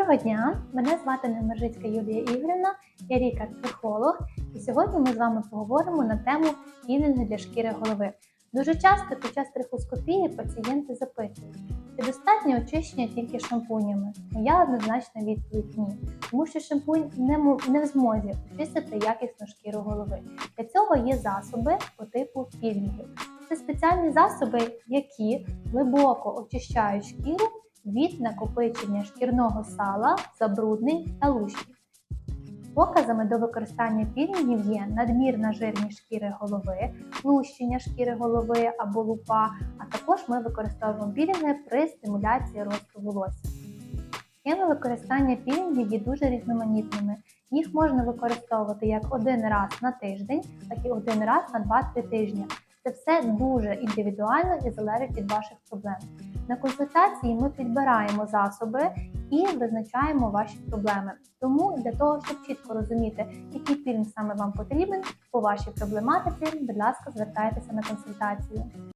Доброго дня! Мене звати Немержицька Юлія Ігорівна, я лікар-психолог, і сьогодні ми з вами поговоримо на тему пілінги для шкіри голови. Дуже часто під час трихоскопії пацієнти запитують, чи достатньо очищення тільки шампунями? Моя однозначна відповідь ні, тому що шампунь не, не в змозі очистити якісну шкіру голови. Для цього є засоби по типу пілінгів. Це спеціальні засоби, які глибоко очищають шкіру від накопичення шкірного сала, забруднень та лущів. Показами до використання пілінгів є надмірна жирність шкіри голови, лущення шкіри голови або лупа, а також ми використовуємо пілінги при стимуляції росту волосся. Схеми використання пілінгів є дуже різноманітними. Їх можна використовувати як один раз на тиждень, так і один раз на 2-3 тижні. Це все дуже індивідуально і залежить від ваших проблем. На консультації ми підбираємо засоби і визначаємо ваші проблеми. Тому для того, щоб чітко розуміти, який фільм саме вам потрібен по вашій проблематиці, будь ласка, звертайтеся на консультацію.